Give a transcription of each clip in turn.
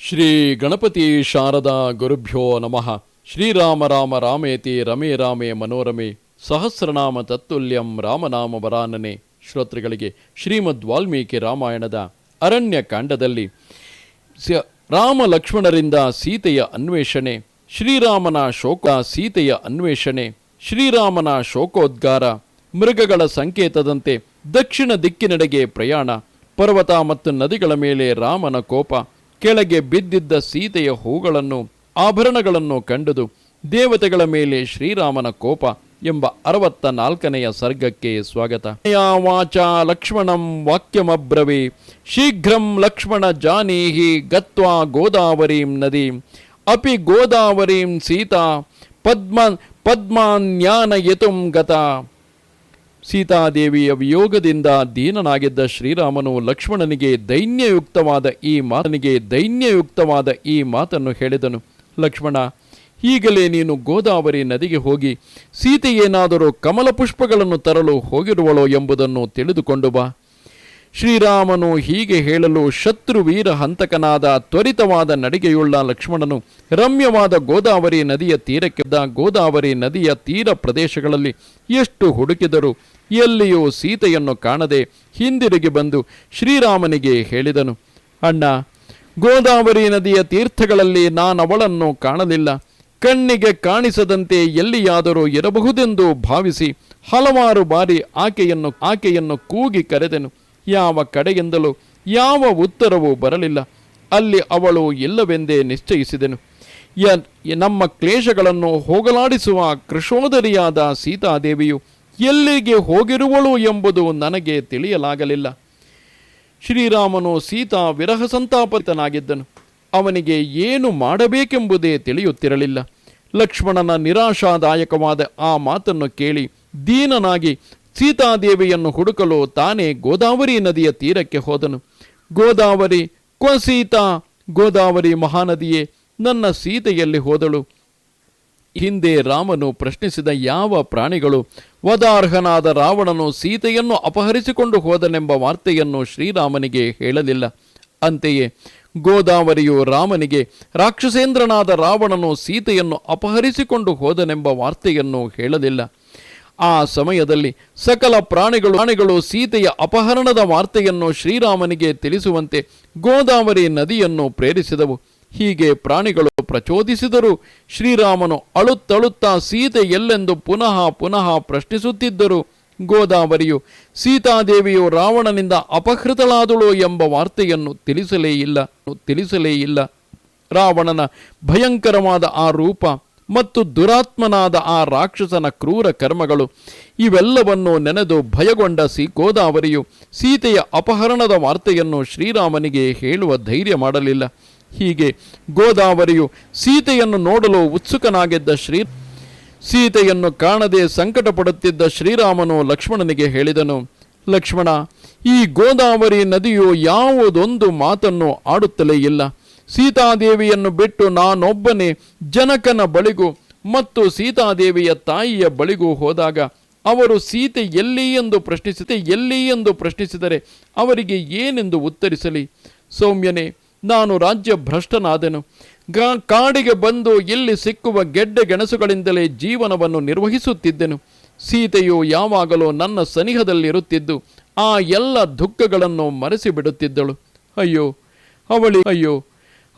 ಶ್ರೀ ಗಣಪತಿ ಶಾರದಾ ಗುರುಭ್ಯೋ ನಮಃ. ಶ್ರೀರಾಮ ರಾಮ ರಾಮೇತಿ ರಮೇ ರಾಮೇ ಮನೋರಮೆ ಸಹಸ್ರನಾಮ ತತ್ತುಲ್ಯಂ ರಾಮನಾಮ ವರಾನನೆ ಶ್ರೋತೃಗಳಿಗೆ ಶ್ರೀಮದ್ ವಾಲ್ಮೀಕಿ ರಾಮಾಯಣದ ಅರಣ್ಯ ಕಾಂಡದಲ್ಲಿ ರಾಮ ಲಕ್ಷ್ಮಣರಿಂದ ಸೀತೆಯ ಅನ್ವೇಷಣೆ, ಶ್ರೀರಾಮನ ಶೋಕ ಸೀತೆಯ ಅನ್ವೇಷಣೆ, ಶ್ರೀರಾಮನ ಶೋಕೋದ್ಗಾರ, ಮೃಗಗಳ ಸಂಕೇತದಂತೆ ದಕ್ಷಿಣ ದಿಕ್ಕಿನೆಡೆಗೆ ಪ್ರಯಾಣ, ಪರ್ವತ ಮತ್ತು ನದಿಗಳ ಮೇಲೆ ರಾಮನ ಕೋಪ ಕೆಳಗೆ ಬಿದ್ದಿದ್ದ ಸೀತೆಯ ಹೂಗಳನ್ನು, ಆಭರಣಗಳನ್ನು ಕಂಡುದು ದೇವತೆಗಳ ಮೇಲೆ ಶ್ರೀರಾಮನ ಕೋಪ ಎಂಬ ಅರವತ್ತ ನಾಲ್ಕನೆಯ ಸರ್ಗಕ್ಕೆ ಸ್ವಾಗತ. ವಾಚ ಲಕ್ಷ್ಮಣಂ ವಾಕ್ಯಮಬ್ರವೇ, ಶೀಘ್ರಂ ಲಕ್ಷ್ಮಣ ಜಾನೀಹಿ ಗತ್ವಾ ಗೋದಾವರೀಂ ನದೀಂ, ಅಪಿ ಗೋದಾವರೀಂ ಸೀತಾ, ಪದ್ಮ ಪದ್ಮಾನ್ಯಾನಯತುಂ ಗತ. ಸೀತಾದೇವಿಯ ವಿಯೋಗದಿಂದ ದೀನನಾಗಿದ್ದ ಶ್ರೀರಾಮನು ಲಕ್ಷ್ಮಣನಿಗೆ ದೈನ್ಯಯುಕ್ತವಾದ ಈ ಮಾತನಿಗೆ ದೈನ್ಯಯುಕ್ತವಾದ ಈ ಮಾತನ್ನು ಹೇಳಿದನು. ಲಕ್ಷ್ಮಣ, ಈಗಲೇ ನೀನು ಗೋದಾವರಿ ನದಿಗೆ ಹೋಗಿ ಸೀತೆಯೇನಾದರೂ ಕಮಲ ಪುಷ್ಪಗಳನ್ನು ತರಲು ಹೋಗಿರುವಳೋ ಎಂಬುದನ್ನು ತಿಳಿದುಕೊಂಡು ಬಾ. ಶ್ರೀರಾಮನು ಹೀಗೆ ಹೇಳಲು ಶತ್ರುವೀರ ಹಂತಕನಾದ ತ್ವರಿತವಾದ ನಡಿಗೆಯುಳ್ಳ ಲಕ್ಷ್ಮಣನು ರಮ್ಯವಾದ ಗೋದಾವರಿ ನದಿಯ ತೀರಕ್ಕಿದ್ದ ಗೋದಾವರಿ ನದಿಯ ತೀರ ಪ್ರದೇಶಗಳಲ್ಲಿ ಎಷ್ಟು ಹುಡುಕಿದರೂ ಎಲ್ಲಿಯೂ ಸೀತೆಯನ್ನು ಕಾಣದೆ ಹಿಂದಿರುಗಿ ಬಂದು ಶ್ರೀರಾಮನಿಗೆ ಹೇಳಿದನು, ಅಣ್ಣ, ಗೋದಾವರಿ ನದಿಯ ತೀರ್ಥಗಳಲ್ಲಿ ನಾನವಳನ್ನು ಕಾಣಲಿಲ್ಲ. ಕಣ್ಣಿಗೆ ಕಾಣಿಸದಂತೆ ಎಲ್ಲಿಯಾದರೂ ಇರಬಹುದೆಂದು ಭಾವಿಸಿ ಹಲವಾರು ಬಾರಿ ಆಕೆಯನ್ನು ಆಕೆಯನ್ನು ಕೂಗಿ ಕರೆದೆನು. ಯಾವ ಕಡೆಯಿಂದಲೂ ಯಾವ ಉತ್ತರವೂ ಬರಲಿಲ್ಲ. ಅಲ್ಲಿ ಅವಳು ಇಲ್ಲವೆಂದೇ ನಿಶ್ಚಯಿಸಿದೆನು. ನಮ್ಮ ಕ್ಲೇಶಗಳನ್ನು ಹೋಗಲಾಡಿಸುವ ಕೃಷೋದರಿಯಾದ ಸೀತಾದೇವಿಯು ಎಲ್ಲಿಗೆ ಹೋಗಿರುವಳು ಎಂಬುದು ನನಗೆ ತಿಳಿಯಲಾಗಲಿಲ್ಲ. ಶ್ರೀರಾಮನು ಸೀತಾ ವಿರಹ ಸಂತಾಪತನಾಗಿದ್ದನು. ಅವನಿಗೆ ಏನು ಮಾಡಬೇಕೆಂಬುದೇ ತಿಳಿಯುತ್ತಿರಲಿಲ್ಲ. ಲಕ್ಷ್ಮಣನ ನಿರಾಶಾದಾಯಕವಾದ ಆ ಮಾತನ್ನು ಕೇಳಿ ದೀನನಾಗಿ ಸೀತಾದೇವಿಯನ್ನು ಹುಡುಕಲು ತಾನೇ ಗೋದಾವರಿ ನದಿಯ ತೀರಕ್ಕೆ ಹೋದನು. ಗೋದಾವರಿ ಕೊ ಸೀತಾ? ಗೋದಾವರಿ ಮಹಾನದಿಯೇ, ನನ್ನ ಸೀತೆಯಲ್ಲಿ ಹೋದಳು. ಹಿಂದೆ ರಾಮನು ಪ್ರಶ್ನಿಸಿದ ಯಾವ ಪ್ರಾಣಿಗಳು ವದಾರ್ಹನಾದ ರಾವಣನು ಸೀತೆಯನ್ನು ಅಪಹರಿಸಿಕೊಂಡು ಹೋದನೆಂಬ ವಾರ್ತೆಯನ್ನು ಶ್ರೀರಾಮನಿಗೆ ಹೇಳಲಿಲ್ಲ. ಅಂತೆಯೇ, ಗೋದಾವರಿಯು ರಾಮನಿಗೆ, ರಾಕ್ಷಸೇಂದ್ರನಾದ ರಾವಣನು ಸೀತೆಯನ್ನು ಅಪಹರಿಸಿಕೊಂಡು ಹೋದನೆಂಬ ವಾರ್ತೆಯನ್ನು ಹೇಳಲಿಲ್ಲ. ಆ ಸಮಯದಲ್ಲಿ ಸಕಲ ಪ್ರಾಣಿಗಳು ಪ್ರಾಣಿಗಳು ಸೀತೆಯ ಅಪಹರಣದ ವಾರ್ತೆಯನ್ನು ಶ್ರೀರಾಮನಿಗೆ ತಿಳಿಸುವಂತೆ ಗೋದಾವರಿ ನದಿಯನ್ನು ಪ್ರೇರಿಸಿದವು. ಹೀಗೆ ಪ್ರಾಣಿಗಳು ಪ್ರಚೋದಿಸಿದರೂ. ಶ್ರೀರಾಮನು ಅಳುತ್ತಳುತ್ತಾ ಸೀತೆ ಎಲ್ಲೆಂದು ಪುನಃ ಪುನಃ ಪ್ರಶ್ನಿಸುತ್ತಿದ್ದರು. ಗೋದಾವರಿಯು ಸೀತಾದೇವಿಯು ರಾವಣನಿಂದ ಅಪಹೃತಳಾದಳು ಎಂಬ ವಾರ್ತೆಯನ್ನು ತಿಳಿಸಲೇ ಇಲ್ಲ ತಿಳಿಸಲೇ ಇಲ್ಲ. ರಾವಣನ ಭಯಂಕರವಾದ ಆ ರೂಪ ಮತ್ತು ದುರಾತ್ಮನಾದ ಆ ರಾಕ್ಷಸನ ಕ್ರೂರ ಕರ್ಮಗಳು, ಇವೆಲ್ಲವನ್ನು ನೆನೆದು ಭಯಗೊಂಡ ಸಿ ಗೋದಾವರಿಯು ಸೀತೆಯ ಅಪಹರಣದ ವಾರ್ತೆಯನ್ನು ಶ್ರೀರಾಮನಿಗೆ ಹೇಳುವ ಧೈರ್ಯ ಮಾಡಲಿಲ್ಲ. ಹೀಗೆ ಗೋದಾವರಿಯು ಸೀತೆಯನ್ನು ನೋಡಲು ಉತ್ಸುಕನಾಗಿದ್ದ ಶ್ರೀ ಸೀತೆಯನ್ನು ಕಾಣದೆ ಸಂಕಟ ಪಡುತ್ತಿದ್ದ ಶ್ರೀರಾಮನು ಲಕ್ಷ್ಮಣನಿಗೆ ಹೇಳಿದನು, ಲಕ್ಷ್ಮಣ, ಈ ಗೋದಾವರಿ ನದಿಯು ಯಾವುದೊಂದು ಮಾತನ್ನು ಆಡುತ್ತಲೇ ಇಲ್ಲ. ಸೀತಾದೇವಿಯನ್ನು ಬಿಟ್ಟು ನಾನೊಬ್ಬನೇ ಜನಕನ ಬಳಿಗೂ ಮತ್ತು ಸೀತಾದೇವಿಯ ತಾಯಿಯ ಬಳಿಗೂ ಹೋದಾಗ ಅವರು ಸೀತೆ ಎಲ್ಲಿ ಎಂದು ಪ್ರಶ್ನಿಸಿದೆ ಎಲ್ಲಿ ಎಂದು ಪ್ರಶ್ನಿಸಿದರೆ ಅವರಿಗೆ ಏನೆಂದು ಉತ್ತರಿಸಲಿ? ಸೌಮ್ಯನೇ, ನಾನು ರಾಜ್ಯ ಭ್ರಷ್ಟನಾದೆನು ಗಾ, ಕಾಡಿಗೆ ಬಂದು ಇಲ್ಲಿ ಸಿಕ್ಕುವ ಗೆಡ್ಡೆ ಗೆಣಸುಗಳಿಂದಲೇ ಜೀವನವನ್ನು ನಿರ್ವಹಿಸುತ್ತಿದ್ದೆನು. ಸೀತೆಯು ಯಾವಾಗಲೂ ನನ್ನ ಸನಿಹದಲ್ಲಿರುತ್ತಿದ್ದು, ಆ ಎಲ್ಲ ದುಃಖಗಳನ್ನು ಮರೆಸಿ ಬಿಡುತ್ತಿದ್ದಳು ಅಯ್ಯೋ, ಅವಳಿ, ಅಯ್ಯೋ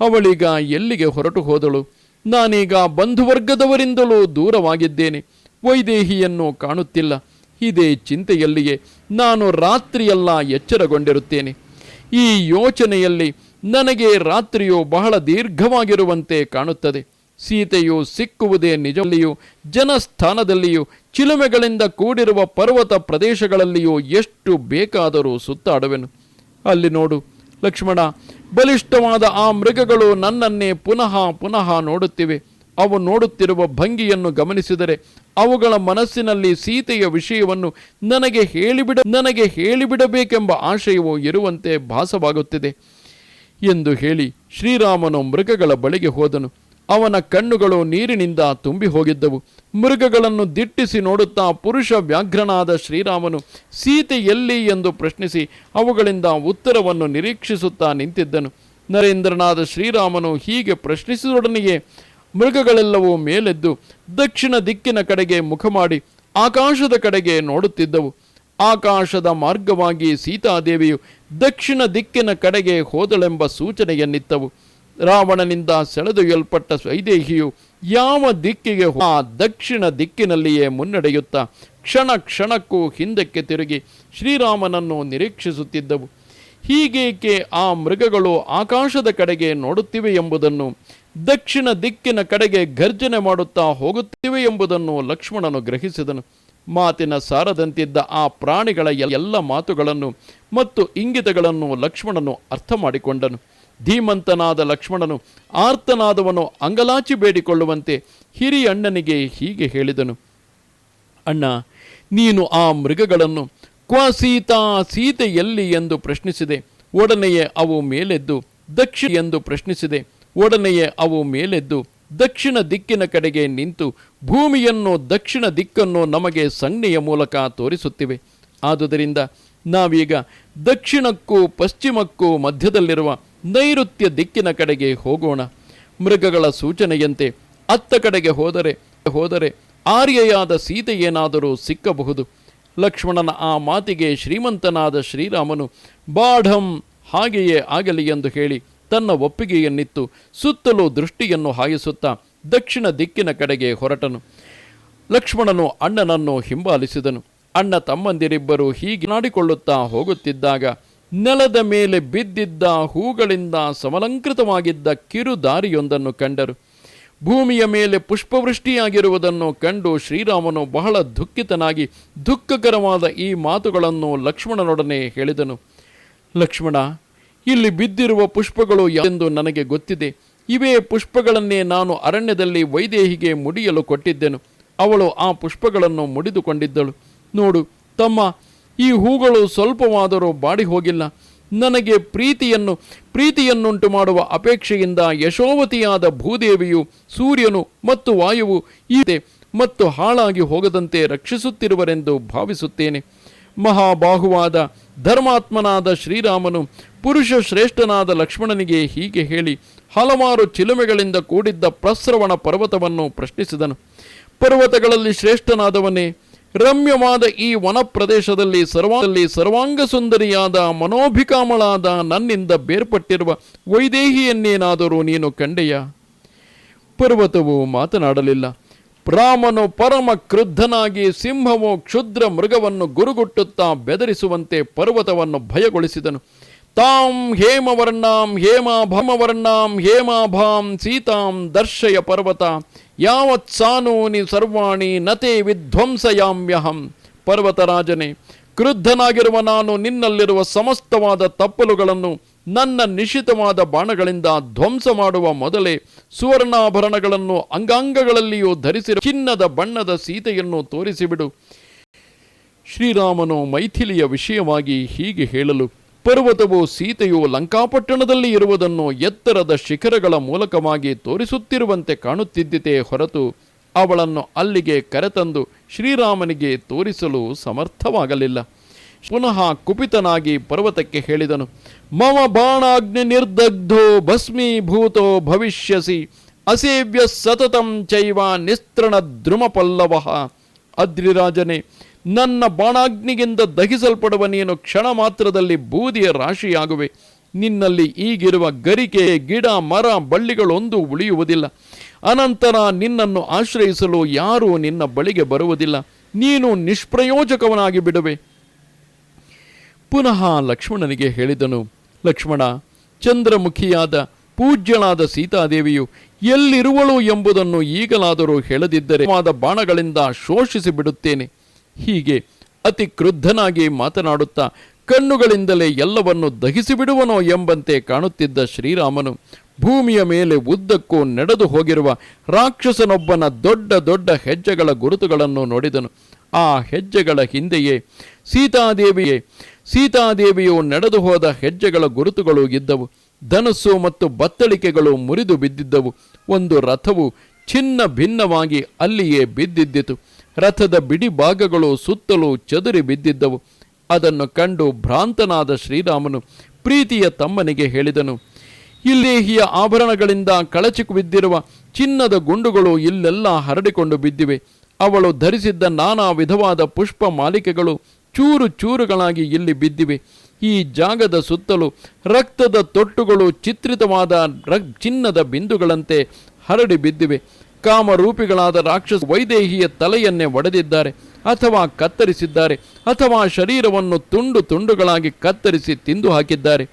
ಅವಳೀಗ ಎಲ್ಲಿಗೆ ಹೊರಟು ಹೋದಳು? ನಾನೀಗ ಬಂಧುವರ್ಗದವರಿಂದಲೂ ದೂರವಾಗಿದ್ದೇನೆ. ವೈದೇಹಿಯನ್ನು ಕಾಣುತ್ತಿಲ್ಲ. ಇದೇ ಚಿಂತೆಯಲ್ಲಿಯೇ ನಾನು ರಾತ್ರಿಯೆಲ್ಲ ಎಚ್ಚರಗೊಂಡಿರುತ್ತೇನೆ. ಈ ಯೋಚನೆಯಲ್ಲಿ ನನಗೆ ರಾತ್ರಿಯು ಬಹಳ ದೀರ್ಘವಾಗಿರುವಂತೆ ಕಾಣುತ್ತದೆ. ಸೀತೆಯು ಸಿಕ್ಕುವುದೇ ನಿಜಲ್ಲಿಯೂ ಜನಸ್ಥಾನದಲ್ಲಿಯೂ, ಚಿಲುಮೆಗಳಿಂದ ಕೂಡಿರುವ ಪರ್ವತ ಪ್ರದೇಶಗಳಲ್ಲಿಯೂ ಎಷ್ಟು ಬೇಕಾದರೂ ಸುತ್ತಾಡುವೆನು. ಅಲ್ಲಿ ನೋಡು ಲಕ್ಷ್ಮಣ, ಬಲಿಷ್ಠವಾದ ಆ ಮೃಗಗಳು ನನ್ನನ್ನೇ ಪುನಃ ಪುನಃ ನೋಡುತ್ತಿವೆ. ಅವು ನೋಡುತ್ತಿರುವ ಭಂಗಿಯನ್ನು ಗಮನಿಸಿದರೆ ಅವುಗಳ ಮನಸ್ಸಿನಲ್ಲಿ ಸೀತೆಯ ವಿಷಯವನ್ನು ನನಗೆ ಹೇಳಿಬಿಡ, ನನಗೆ ಹೇಳಿಬಿಡಬೇಕೆಂಬ ಆಶಯವು ಇರುವಂತೆ ಭಾಸವಾಗುತ್ತಿದೆ ಎಂದು ಹೇಳಿ ಶ್ರೀರಾಮನು ಮೃಗಗಳ ಬಳಿಗೆ ಹೋದನು. ಅವನ ಕಣ್ಣುಗಳು ನೀರಿನಿಂದ ತುಂಬಿ ಹೋಗಿದ್ದವು. ಮೃಗಗಳನ್ನು ದಿಟ್ಟಿಸಿ ನೋಡುತ್ತಾ ಪುರುಷ ವ್ಯಾಘ್ರನಾದ ಶ್ರೀರಾಮನು, ಸೀತೆ ಎಲ್ಲಿ? ಎಂದು ಪ್ರಶ್ನಿಸಿ ಅವುಗಳಿಂದ ಉತ್ತರವನ್ನು ನಿರೀಕ್ಷಿಸುತ್ತಾ ನಿಂತಿದ್ದನು. ನರೇಂದ್ರನಾದ ಶ್ರೀರಾಮನು ಹೀಗೆ ಪ್ರಶ್ನಿಸಿದೊಡನೆಯೇ ಮೃಗಗಳೆಲ್ಲವೂ ಮೇಲೆದ್ದು ದಕ್ಷಿಣ ದಿಕ್ಕಿನ ಕಡೆಗೆ ಮುಖ ಮಾಡಿ ಆಕಾಶದ ಕಡೆಗೆ ನೋಡುತ್ತಿದ್ದವು. ಆಕಾಶದ ಮಾರ್ಗವಾಗಿ ಸೀತಾದೇವಿಯು ದಕ್ಷಿಣ ದಿಕ್ಕಿನ ಕಡೆಗೆ ಹೋದಳೆಂಬ ಸೂಚನೆಯನ್ನಿತ್ತವು. ರಾವಣನಿಂದ ಸೆಳೆದೊಯ್ಯಲ್ಪಟ್ಟ ವೈದೇಹಿಯು ಯಾವ ದಿಕ್ಕಿಗೆ ಆ ದಕ್ಷಿಣ ದಿಕ್ಕಿನಲ್ಲಿಯೇ ಮುನ್ನಡೆಯುತ್ತಾ ಕ್ಷಣ ಕ್ಷಣಕ್ಕೂ ಹಿಂದಕ್ಕೆ ತಿರುಗಿ ಶ್ರೀರಾಮನನ್ನು ನಿರೀಕ್ಷಿಸುತ್ತಿದ್ದವು. ಹೀಗೇಕೆ ಆ ಮೃಗಗಳು ಆಕಾಶದ ಕಡೆಗೆ ನೋಡುತ್ತಿವೆ ಎಂಬುದನ್ನು, ದಕ್ಷಿಣ ದಿಕ್ಕಿನ ಕಡೆಗೆ ಗರ್ಜನೆ ಮಾಡುತ್ತಾ ಹೋಗುತ್ತಿವೆ ಎಂಬುದನ್ನು ಲಕ್ಷ್ಮಣನು ಗ್ರಹಿಸಿದನು. ಮಾತಿನ ಸಾರದಂತಿದ್ದ ಆ ಪ್ರಾಣಿಗಳ ಎಲ್- ಎಲ್ಲ ಮಾತುಗಳನ್ನು ಮತ್ತು ಇಂಗಿತಗಳನ್ನು ಲಕ್ಷ್ಮಣನು ಅರ್ಥ ಮಾಡಿಕೊಂಡನು ಧೀಮಂತನಾದ ಲಕ್ಷ್ಮಣನು ಆರ್ತನಾದವನು ಅಂಗಲಾಚಿ ಬೇಡಿಕೊಳ್ಳುವಂತೆ ಹಿರಿಯ ಅಣ್ಣನಿಗೆ ಹೀಗೆ ಹೇಳಿದನು. ಅಣ್ಣ, ನೀನು ಆ ಮೃಗಗಳನ್ನು ಕ್ವ ಸೀತಾ ಸೀತೆ ಎಲ್ಲಿ ಎಂದು ಪ್ರಶ್ನಿಸಿದೆ. ಒಡನೆಯೇ ಅವು ಮೇಲೆದ್ದು ದಕ್ಷಿಣ ಎಂದು ಪ್ರಶ್ನಿಸಿದೆ. ಒಡನೆಯೇ ಅವು ಮೇಲೆದ್ದು ದಕ್ಷಿಣ ದಿಕ್ಕಿನ ಕಡೆಗೆ ನಿಂತು ಭೂಮಿಯನ್ನು ದಕ್ಷಿಣ ದಿಕ್ಕನ್ನು ನಮಗೆ ಸಂಜ್ಞೆಯ ಮೂಲಕ ತೋರಿಸುತ್ತಿವೆ. ಆದುದರಿಂದ ನಾವೀಗ ದಕ್ಷಿಣಕ್ಕೂ ಪಶ್ಚಿಮಕ್ಕೂ ಮಧ್ಯದಲ್ಲಿರುವ ನೈಋತ್ಯ ದಿಕ್ಕಿನ ಕಡೆಗೆ ಹೋಗೋಣ. ಮೃಗಗಳ ಸೂಚನೆಯಂತೆ ಅತ್ತ ಕಡೆಗೆ ಹೋದರೆ ಹೋದರೆ ಆರ್ಯೆಯಾದ ಸೀತೆ ಏನಾದರೂ ಸಿಕ್ಕಬಹುದು. ಲಕ್ಷ್ಮಣನ ಆ ಮಾತಿಗೆ ಶ್ರೀಮಂತನಾದ ಶ್ರೀರಾಮನು, ಬಾಢಂ ಹಾಗೆಯೇ ಆಗಲಿ ಎಂದು ಹೇಳಿ ತನ್ನ ಒಪ್ಪಿಗೆಯನ್ನಿತ್ತು, ಸುತ್ತಲೂ ದೃಷ್ಟಿಯನ್ನು ಹಾಯಿಸುತ್ತಾ ದಕ್ಷಿಣ ದಿಕ್ಕಿನ ಕಡೆಗೆ ಹೊರಟನು. ಲಕ್ಷ್ಮಣನು ಅಣ್ಣನನ್ನು ಹಿಂಬಾಲಿಸಿದನು. ಅಣ್ಣ ತಮ್ಮಂದಿರಿಬ್ಬರು ಹೀಗೆ ನಾಡಿಕೊಳ್ಳುತ್ತಾ ಹೋಗುತ್ತಿದ್ದಾಗ ನೆಲದ ಮೇಲೆ ಬಿದ್ದಿದ್ದ ಹೂಗಳಿಂದ ಸಮಲಂಕೃತವಾಗಿದ್ದ ಕಿರು ದಾರಿಯೊಂದನ್ನು ಕಂಡರು. ಭೂಮಿಯ ಮೇಲೆ ಪುಷ್ಪವೃಷ್ಟಿಯಾಗಿರುವುದನ್ನು ಕಂಡು ಶ್ರೀರಾಮನು ಬಹಳ ದುಃಖಿತನಾಗಿ ದುಃಖಕರವಾದ ಈ ಮಾತುಗಳನ್ನು ಲಕ್ಷ್ಮಣನೊಡನೆ ಹೇಳಿದನು. ಲಕ್ಷ್ಮಣ, ಇಲ್ಲಿ ಬಿದ್ದಿರುವ ಪುಷ್ಪಗಳು ಎಂದು ನನಗೆ ಗೊತ್ತಿದೆ. ಇವೇ ಪುಷ್ಪಗಳನ್ನೇ ನಾನು ಅರಣ್ಯದಲ್ಲಿ ವೈದೇಹಿಗೆ ಮುಡಿಯಲು ಕೊಟ್ಟಿದ್ದೆನು. ಅವಳು ಆ ಪುಷ್ಪಗಳನ್ನು ಮುಡಿದುಕೊಂಡಿದ್ದಳು. ನೋಡು, ತಮ್ಮ ಈ ಹೂಗಳು ಸ್ವಲ್ಪವಾದರೂ ಬಾಡಿ ಹೋಗಿಲ್ಲ ನನಗೆ ಪ್ರೀತಿಯನ್ನು ಪ್ರೀತಿಯನ್ನುಂಟು ಮಾಡುವ ಅಪೇಕ್ಷೆಯಿಂದ ಯಶೋವತಿಯಾದ ಭೂದೇವಿಯು ಸೂರ್ಯನು ಮತ್ತು ವಾಯುವು ಇದೆ ಮತ್ತು ಹಾಳಾಗಿ ಹೋಗದಂತೆ ರಕ್ಷಿಸುತ್ತಿರುವರೆಂದು ಭಾವಿಸುತ್ತೇನೆ. ಮಹಾಬಾಹುವಾದ ಧರ್ಮಾತ್ಮನಾದ ಶ್ರೀರಾಮನು ಪುರುಷ ಶ್ರೇಷ್ಠನಾದ ಲಕ್ಷ್ಮಣನಿಗೆ ಹೀಗೆ ಹೇಳಿ ಹಲವಾರು ಚಿಲುಮೆಗಳಿಂದ ಕೂಡಿದ್ದ ಪ್ರಸ್ರವಣ ಪರ್ವತವನ್ನು ಪ್ರಶ್ನಿಸಿದನು. ಪರ್ವತಗಳಲ್ಲಿ ಶ್ರೇಷ್ಠನಾದವನೇ ರಮ್ಯವಾದ ಈ ವನ ಪ್ರದೇಶದಲ್ಲಿ ಸರ್ವದಲ್ಲಿ ಸರ್ವಾಂಗ ಸುಂದರಿಯಾದ ಮನೋಭಿಕಾಮಳಾದ ನನ್ನಿಂದ ಬೇರ್ಪಟ್ಟಿರುವ ವೈದೇಹಿಯನ್ನೇನಾದರೂ ನೀನು ಕಂಡೆಯ? ಪರ್ವತವು ಮಾತನಾಡಲಿಲ್ಲ. ರಾಮನು ಪರಮ ಕ್ರುದ್ಧನಾಗಿ ಸಿಂಹವು ಕ್ಷುದ್ರ ಮೃಗವನ್ನು ಗುರುಗುಟ್ಟುತ್ತಾ ಬೆದರಿಸುವಂತೆ ಪರ್ವತವನ್ನು ಭಯಗೊಳಿಸಿದನು. ತಾಂ ಹೇಮವರ್ಣಾಂ ಹೇಮಾಭಮವರ್ಣಾಂ ಹೇಮಾಭಾಂ ಸೀತಾಂ ದರ್ಶಯ ಪರ್ವತ. ಯಾವತ್ ಸಾನೂನಿ ಸರ್ವಾಣಿ ನತೆ ವಿಧ್ವಂಸಯಾಮ್ಯಹಂ. ಪರ್ವತರಾಜನೇ, ಕ್ರುದ್ಧನಾಗಿರುವ ನಾನು ನಿನ್ನಲ್ಲಿರುವ ಸಮಸ್ತವಾದ ತಪ್ಪಲುಗಳನ್ನು ನನ್ನ ನಿಶಿತವಾದ ಬಾಣಗಳಿಂದ ಧ್ವಂಸ ಮಾಡುವ ಮೊದಲೇ ಸುವರ್ಣಾಭರಣಗಳನ್ನು ಅಂಗಾಂಗಗಳಲ್ಲಿಯೂ ಧರಿಸಿರುವ ಚಿನ್ನದ ಬಣ್ಣದ ಸೀತೆಯನ್ನು ತೋರಿಸಿಬಿಡು. ಶ್ರೀರಾಮನು ಮೈಥಿಲಿಯ ವಿಷಯವಾಗಿ ಹೀಗೆ ಹೇಳಲು ಪರ್ವತವು ಸೀತೆಯು ಲಂಕಾಪಟ್ಟಣದಲ್ಲಿ ಇರುವುದನ್ನು ಎತ್ತರದ ಶಿಖರಗಳ ಮೂಲಕವಾಗಿ ತೋರಿಸುತ್ತಿರುವಂತೆ ಕಾಣುತ್ತಿದ್ದಿತೇ ಹೊರತು ಅವಳನ್ನು ಅಲ್ಲಿಗೆ ಕರೆತಂದು ಶ್ರೀರಾಮನಿಗೆ ತೋರಿಸಲು ಸಮರ್ಥವಾಗಲಿಲ್ಲ. ಪುನಃ ಕುಪಿತನಾಗಿ ಪರ್ವತಕ್ಕೆ ಹೇಳಿದನು, ಮಮ ಬಾಣಾಗ್ನಿ ನಿರ್ದಗ್ಧೋ ಭಸ್ಮೀಭೂತೋ ಭವಿಷ್ಯಸಿ, ಅಸೇವ್ಯ ಸತತಂ ಚೈವ ನಿಸ್ತ್ರಣ ದ್ರುಮಪಲ್ಲವ. ಅದ್ರಿರಾಜನೇ ನನ್ನ ಬಾಣಾಗ್ನಿಗಿಂದ ದಹಿಸಲ್ಪಡುವ ನೀನು ಕ್ಷಣ ಮಾತ್ರದಲ್ಲಿ ಬೂದಿಯ ರಾಶಿಯಾಗುವೆ. ನಿನ್ನಲ್ಲಿ ಈಗಿರುವ ಗರಿಕೆ, ಗಿಡ, ಮರ, ಬಳ್ಳಿಗಳೊಂದು ಉಳಿಯುವುದಿಲ್ಲ. ಅನಂತರ ನಿನ್ನನ್ನು ಆಶ್ರಯಿಸಲು ಯಾರೂ ನಿನ್ನ ಬಳಿಗೆ ಬರುವುದಿಲ್ಲ. ನೀನು ನಿಷ್ಪ್ರಯೋಜಕವನಾಗಿ ಬಿಡುವೆ. ಪುನಃ ಲಕ್ಷ್ಮಣನಿಗೆ ಹೇಳಿದನು, ಲಕ್ಷ್ಮಣ, ಚಂದ್ರಮುಖಿಯಾದ, ಪೂಜ್ಯಳಾದ ಸೀತಾದೇವಿಯು ಎಲ್ಲಿರುವಳು ಎಂಬುದನ್ನು ಈಗಲಾದರೂ ಹೇಳದಿದ್ದರೆ ಆದ ಬಾಣಗಳಿಂದ ಶೋಷಿಸಿ ಬಿಡುತ್ತೇನೆ ಹೀಗೆ ಅತಿ ಕ್ರುದ್ಧನಾಗಿ ಮಾತನಾಡುತ್ತಾ ಕಣ್ಣುಗಳಿಂದಲೇ ಎಲ್ಲವನ್ನು ದಹಿಸಿಬಿಡುವನೋ ಎಂಬಂತೆ ಕಾಣುತ್ತಿದ್ದ ಶ್ರೀರಾಮನು ಭೂಮಿಯ ಮೇಲೆ ಉದ್ದಕ್ಕೂ ನಡೆದು ಹೋಗಿರುವ ರಾಕ್ಷಸನೊಬ್ಬನ ದೊಡ್ಡ ದೊಡ್ಡ ಹೆಜ್ಜೆಗಳ ಗುರುತುಗಳನ್ನು ನೋಡಿದನು. ಆ ಹೆಜ್ಜೆಗಳ ಹಿಂದೆಯೇ ಸೀತಾದೇವಿಯೇ, ಸೀತಾದೇವಿಯು ನಡೆದು ಹೋದ ಹೆಜ್ಜೆಗಳ ಗುರುತುಗಳು ಇದ್ದವು. ಧನಸ್ಸು ಮತ್ತು ಬತ್ತಳಿಕೆಗಳು ಮುರಿದು ಬಿದ್ದಿದ್ದವು. ಒಂದು ರಥವು ಚಿನ್ನ ಭಿನ್ನವಾಗಿ ಅಲ್ಲಿಯೇ ಬಿದ್ದಿದ್ದಿತು. ರಥದ ಬಿಡಿ ಭಾಗಗಳು ಸುತ್ತಲೂ ಚದುರಿ ಬಿದ್ದಿದ್ದವು. ಅದನ್ನು ಕಂಡು ಭ್ರಾಂತನಾದ ಶ್ರೀರಾಮನು ಪ್ರೀತಿಯ ತಮ್ಮನಿಗೆ ಹೇಳಿದನು, ಇಲ್ಲೇಹಿಯ ಆಭರಣಗಳಿಂದ ಕಳಚಿಕು ಬಿದ್ದಿರುವ ಚಿನ್ನದ ಗುಂಡುಗಳು ಇಲ್ಲೆಲ್ಲ ಹರಡಿಕೊಂಡು ಬಿದ್ದಿವೆ. ಅವಳು ಧರಿಸಿದ್ದ ನಾನಾ ವಿಧವಾದ ಪುಷ್ಪ ಮಾಲಿಕೆಗಳು ಚೂರು ಚೂರುಗಳಾಗಿ ಇಲ್ಲಿ ಬಿದ್ದಿವೆ. ಈ ಜಾಗದ ಸುತ್ತಲೂ ರಕ್ತದ ತೊಟ್ಟುಗಳು ಚಿತ್ರಿತವಾದ ಚಿನ್ನದ ಬಿಂದುಗಳಂತೆ ಹರಡಿ ಬಿದ್ದಿವೆ. ಕಾಮರೂಪಿಗಳಾದ ರಾಕ್ಷಸ ವೈದೇಹಿಯ ತಲೆಯನ್ನೇ ಒಡೆದಿದ್ದಾರೆ ಅಥವಾ ಕತ್ತರಿಸಿದ್ದಾರೆ ಅಥವಾ ಶರೀರವನ್ನು ತುಂಡು ತುಂಡುಗಳಾಗಿ ಕತ್ತರಿಸಿ ತಿಂದು ಹಾಕಿದ್ದಾರೆ.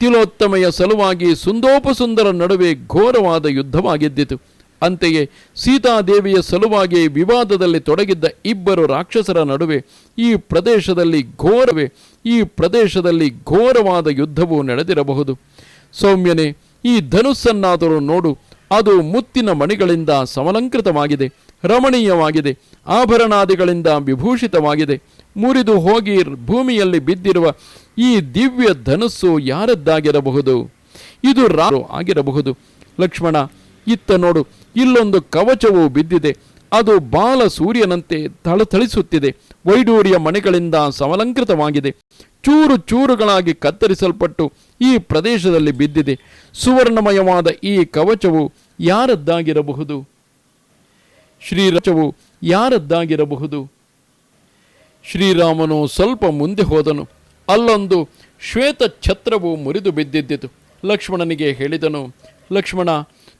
ತಿಲೋತ್ತಮೆಯ ಸಲುವಾಗಿ ಸುಂದೋಪಸುಂದರ ನಡುವೆ ಘೋರವಾದ ಯುದ್ಧವಾಗಿದ್ದಿತು. ಅಂತೆಯೇ ಸೀತಾದೇವಿಯ ಸಲುವಾಗಿ ವಿವಾದದಲ್ಲಿ ತೊಡಗಿದ್ದ ಇಬ್ಬರು ರಾಕ್ಷಸರ ನಡುವೆ ಈ ಪ್ರದೇಶದಲ್ಲಿ ಘೋರವೇ, ಈ ಪ್ರದೇಶದಲ್ಲಿ ಘೋರವಾದ ಯುದ್ಧವು ನಡೆದಿರಬಹುದು. ಸೌಮ್ಯನೇ, ಈ ಧನುಸ್ಸನ್ನಾದರೂ ನೋಡು ಅದು ಮುತ್ತಿನ ಮಣಿಗಳಿಂದ ಸಮಲಂಕೃತವಾಗಿದೆ, ರಮಣೀಯವಾಗಿದೆ, ಆಭರಣಾದಿಗಳಿಂದ ವಿಭೂಷಿತವಾಗಿದೆ. ಮುರಿದು ಹೋಗಿ ಭೂಮಿಯಲ್ಲಿ ಬಿದ್ದಿರುವ ಈ ದಿವ್ಯ ಧನಸ್ಸು ಯಾರದ್ದಾಗಿರಬಹುದು? ಇದು ರಾರು ಆಗಿರಬಹುದು. ಲಕ್ಷ್ಮಣ, ಇತ್ತ ನೋಡು, ಇಲ್ಲೊಂದು ಕವಚವು ಬಿದ್ದಿದೆ. ಅದು ಬಾಲ ಸೂರ್ಯನಂತೆ ಥಳಥಳಿಸುತ್ತಿದೆ ವೈಡೂರ್ಯ ಮಣಿಗಳಿಂದ ಸಮಲಂಕೃತವಾಗಿದೆ. ಚೂರು ಚೂರುಗಳಾಗಿ ಕತ್ತರಿಸಲ್ಪಟ್ಟು ಈ ಪ್ರದೇಶದಲ್ಲಿ ಬಿದ್ದಿದೆ. ಸುವರ್ಣಮಯವಾದ ಈ ಕವಚವು ಯಾರದ್ದಾಗಿರಬಹುದು? ಶ್ರೀರಚವು ಯಾರದ್ದಾಗಿರಬಹುದು? ಶ್ರೀರಾಮನು ಸ್ವಲ್ಪ ಮುಂದೆ ಹೋದನು. ಅಲ್ಲೊಂದು ಶ್ವೇತ ಛತ್ರವು ಮುರಿದು ಬಿದ್ದಿದ್ದಿತು. ಲಕ್ಷ್ಮಣನಿಗೆ ಹೇಳಿದನು, ಲಕ್ಷ್ಮಣ,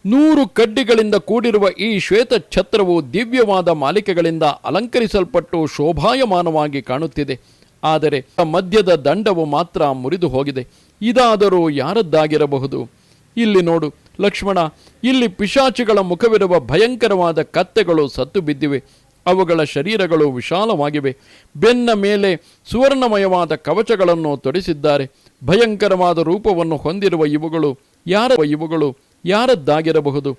ನೂರು ಕಡ್ಡಿಗಳಿಂದ ಕೂಡಿರುವ ಈ ಶ್ವೇತ ಛತ್ರವು ದಿವ್ಯವಾದ ಮಾಲಿಕೆಗಳಿಂದ ಅಲಂಕರಿಸಲ್ಪಟ್ಟು ಶೋಭಾಯಮಾನವಾಗಿ ಕಾಣುತ್ತಿದೆ. ಆದರೆ ಮಧ್ಯದ ದಂಡವು ಮಾತ್ರ ಮುರಿದು ಹೋಗಿದೆ. ಇದಾದರೂ ಯಾರದ್ದಾಗಿರಬಹುದು? ಇಲ್ಲಿ ನೋಡು, ಲಕ್ಷ್ಮಣ, ಇಲ್ಲಿ ಪಿಶಾಚಿಗಳ ಮುಖವಿರುವ ಭಯಂಕರವಾದ ಕತ್ತೆಗಳು ಸತ್ತು ಬಿದ್ದಿವೆ ಅವುಗಳ ಶರೀರಗಳು ವಿಶಾಲವಾಗಿವೆ. ಬೆನ್ನ ಮೇಲೆ ಸುವರ್ಣಮಯವಾದ ಕವಚಗಳನ್ನು ತೊಡಿಸಿದ್ದಾರೆ. ಭಯಂಕರವಾದ ರೂಪವನ್ನು ಹೊಂದಿರುವ ಇವುಗಳು ಯಾರ ಇವುಗಳು? ಯಾರದ್ದಾಗಿರಬಹುದು?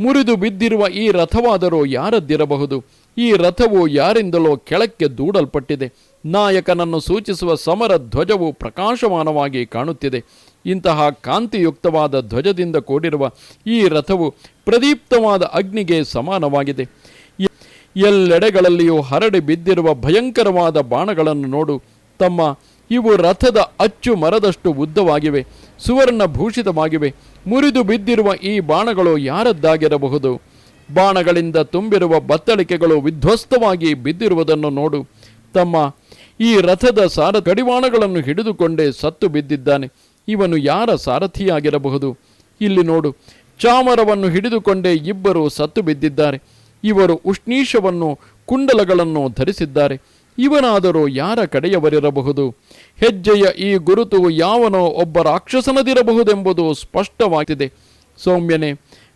ಮುರಿದು ಬಿದ್ದಿರುವ ಈ ರಥವಾದರೂ ಯಾರದ್ದಿರಬಹುದು? ಈ ರಥವು ಯಾರಿಂದಲೋ ಕೆಳಕ್ಕೆ ದೂಡಲ್ಪಟ್ಟಿದೆ. ನಾಯಕನನ್ನು ಸೂಚಿಸುವ ಸಮರ ಧ್ವಜವು ಪ್ರಕಾಶಮಾನವಾಗಿ ಕಾಣುತ್ತಿದೆ. ಇಂತಹ ಕಾಂತಿಯುಕ್ತವಾದ ಧ್ವಜದಿಂದ ಕೂಡಿರುವ ಈ ರಥವು ಪ್ರದೀಪ್ತವಾದ ಅಗ್ನಿಗೆ ಸಮಾನವಾಗಿದೆ. ಎಲ್ಲೆಡೆಗಳಲ್ಲಿಯೂ ಹರಡಿ ಬಿದ್ದಿರುವ ಭಯಂಕರವಾದ ಬಾಣಗಳನ್ನು ನೋಡು. ತಮ್ಮ ಇವು ರಥದ ಅಚ್ಚು ಮರದಷ್ಟು ಉದ್ದವಾಗಿವೆ ಸುವರ್ಣ ಭೂಷಿತವಾಗಿವೆ ಮುರಿದು ಬಿದ್ದಿರುವ ಈ ಬಾಣಗಳು ಯಾರದ್ದಾಗಿರಬಹುದು? ಬಾಣಗಳಿಂದ ತುಂಬಿರುವ ಬತ್ತಳಿಕೆಗಳು ವಿಧ್ವಸ್ತವಾಗಿ ಬಿದ್ದಿರುವುದನ್ನು ನೋಡು. ತಮ್ಮ ಈ ರಥದ ಸಾರ ಕಡಿವಾಣಗಳನ್ನು ಹಿಡಿದುಕೊಂಡೇ ಸತ್ತು ಬಿದ್ದಿದ್ದಾನೆ. ಇವನು ಯಾರ ಸಾರಥಿಯಾಗಿರಬಹುದು? ಇಲ್ಲಿ ನೋಡು. ಚಾಮರವನ್ನು ಹಿಡಿದುಕೊಂಡೇ ಇಬ್ಬರು ಸತ್ತು ಬಿದ್ದಿದ್ದಾರೆ. ಇವರು ಉಷ್ಣೀಷವನ್ನು ಕುಂಡಲಗಳನ್ನು ಧರಿಸಿದ್ದಾರೆ. ಇವನಾದರೂ ಯಾರ ಕಡೆಯವರಿರಬಹುದು? ಹೆಜ್ಜೆಯ ಈ ಗುರುತು ಯಾವನೋ ಒಬ್ಬ ರಾಕ್ಷಸನದಿರಬಹುದೆಂಬುದು ಸ್ಪಷ್ಟವಾಗಿದೆ. ಸೌಮ್ಯನೆ,